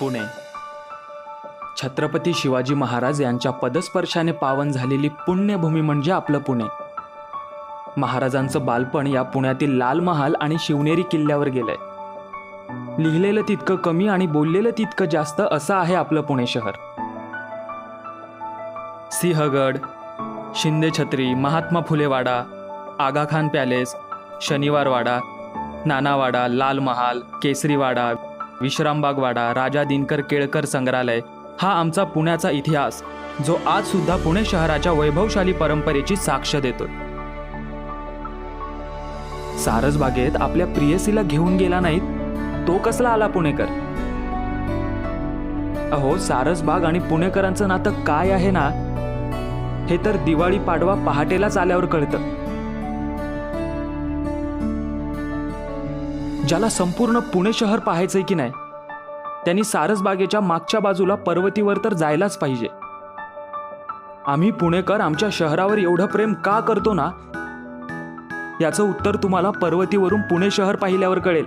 पुणे. छत्रपती शिवाजी महाराज यांच्या पदस्पर्शाने पावन झालेली पुण्यभूमी म्हणजे आपलं पुणे. महाराजांचं बालपण या पुण्यातील लाल महाल आणि शिवनेरी किल्ल्यावर गेलंय. लिहिलेलं तितकं कमी आणि बोललेलं तितकं जास्त असं आहे आपलं पुणे शहर. सिंहगड शिंदे छत्री महात्मा फुले वाडा आगाखान पॅलेस शनिवारवाडा नानावाडा लाल महाल केसरीवाडा विश्रामबागवाडा राजा दिनकर केळकर संग्रहालय हा आमचा पुण्याचा इतिहास जो आज सुद्धा पुणे शहराच्या वैभवशाली परंपरेची साक्ष देतो सारसबागेत आपल्या प्रियसीला घेऊन गेला नाहीत तो कसला आला पुणेकर? अहो सारसबाग आणि पुणेकरांचं नातं काय आहे ना? हे तर दिवाळी पाडवा पहाटेलाच आल्यावर कळतं. ज्याला संपूर्ण पुणे शहर पाहायचंय की नाही त्यांनी सारसबागेच्या मागच्या बाजूला पर्वतीवर तर जायलाच पाहिजे. आम्ही पुणेकर आमच्या शहरावर एवढं प्रेम का करतो ना? याचं उत्तर तुम्हाला पर्वतीवरून पुणे शहर पाहिल्यावर कळेल.